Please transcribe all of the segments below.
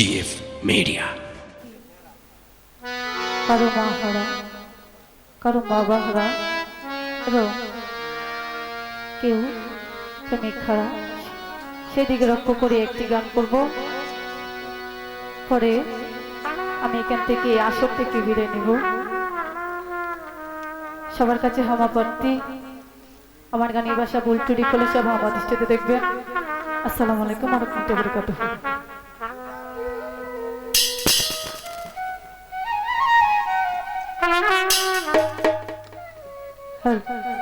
GF media কারও মা হারা কারও বাবা হারা এবং কেউ প্রেমিক হারা সেদিকে লক্ষ্য করে একটি গান করব পরে আমি এখান থেকে আসর থেকে বিদায় নিব সবার কাছে হামা প্রার্থী আমার গানের ভাষা বুলটুরি ফলে সব আমার দৃষ্টিতে দেখবেন আসসালামু আলাইকুম আরহামতুল্লাহি 哼哼哼。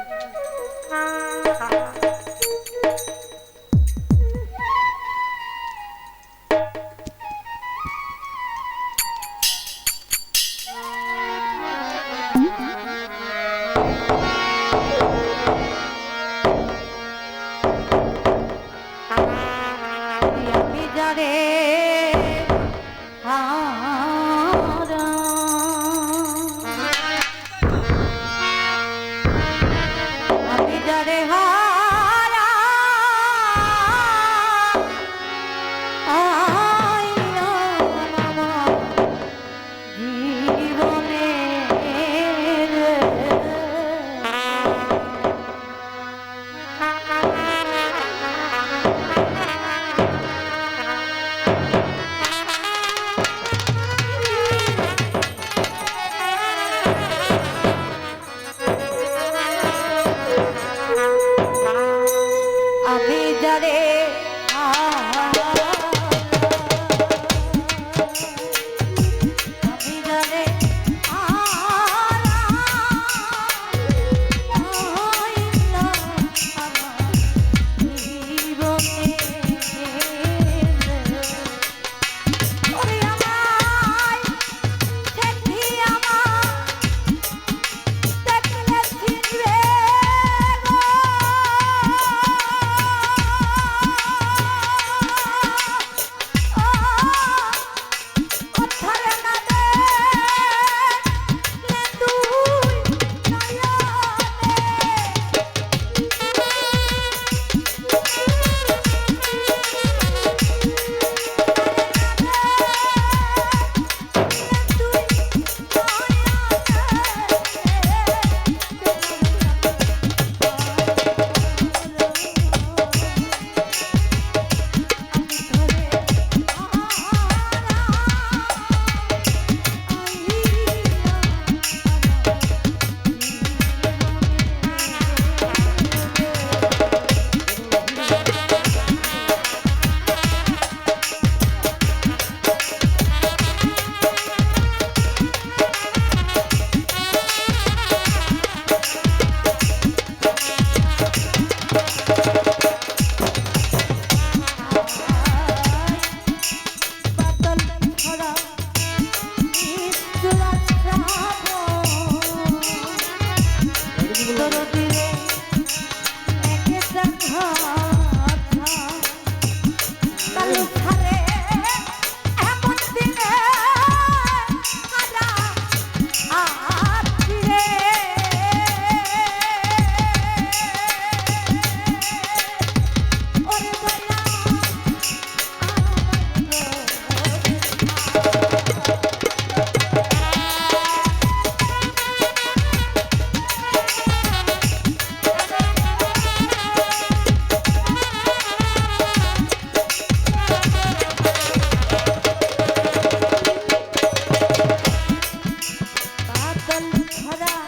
ধরা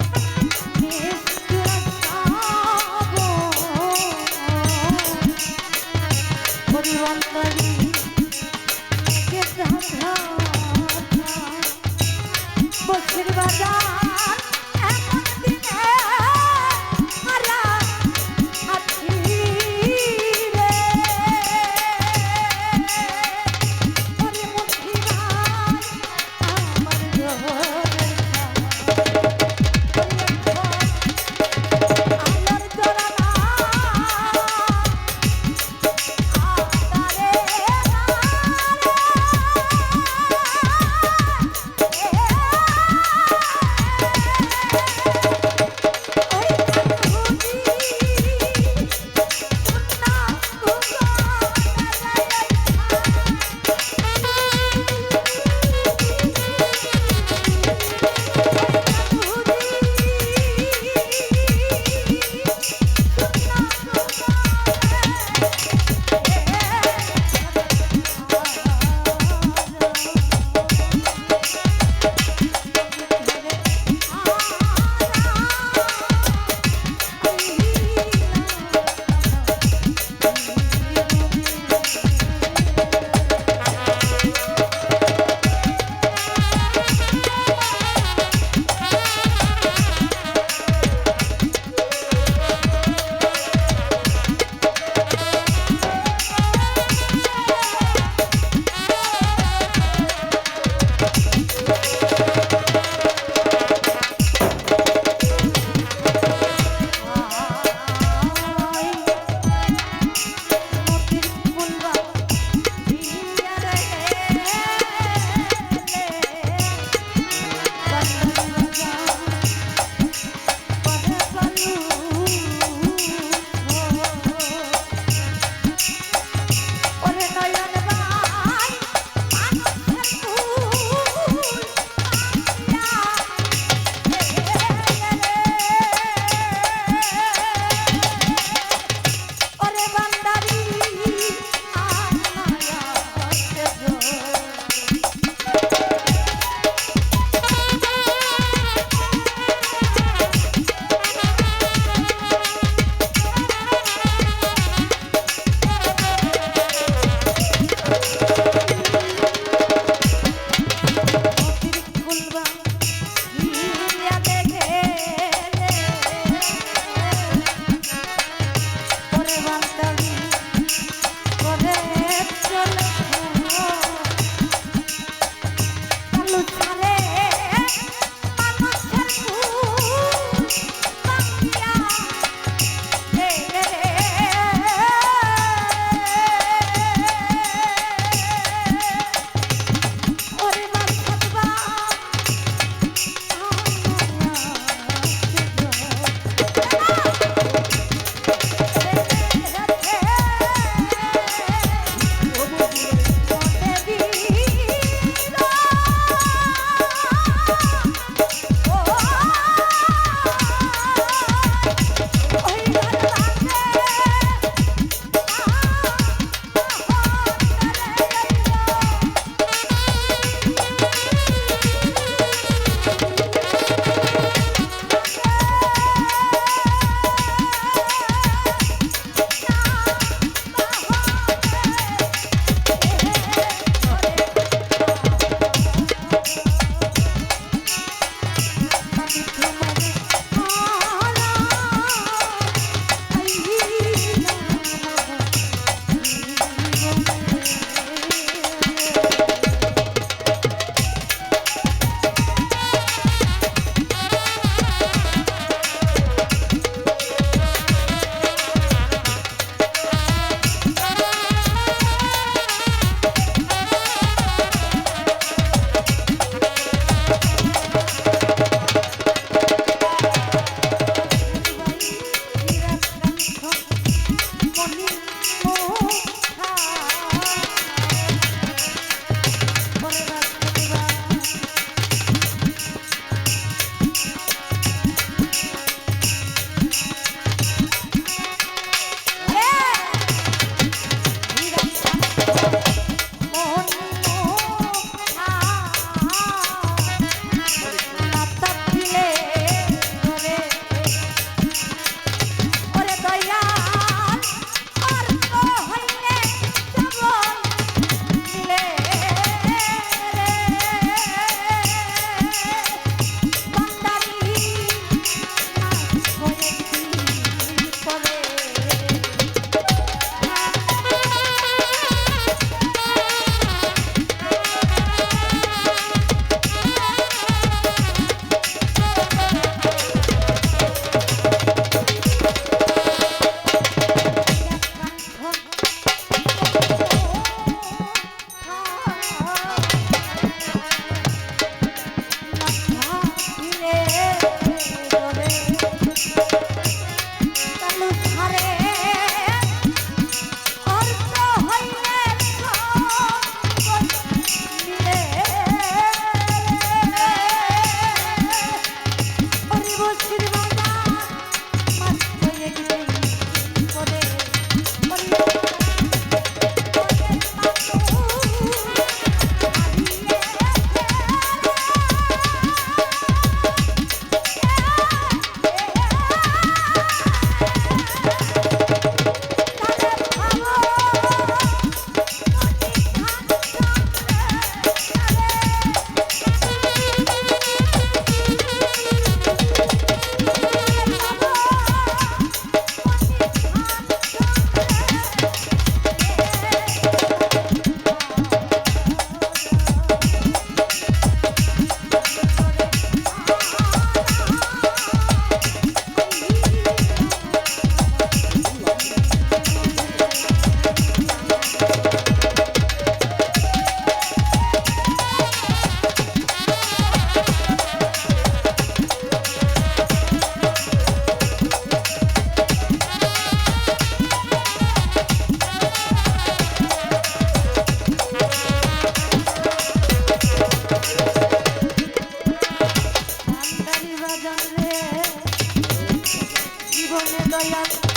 গুণ দয়াল।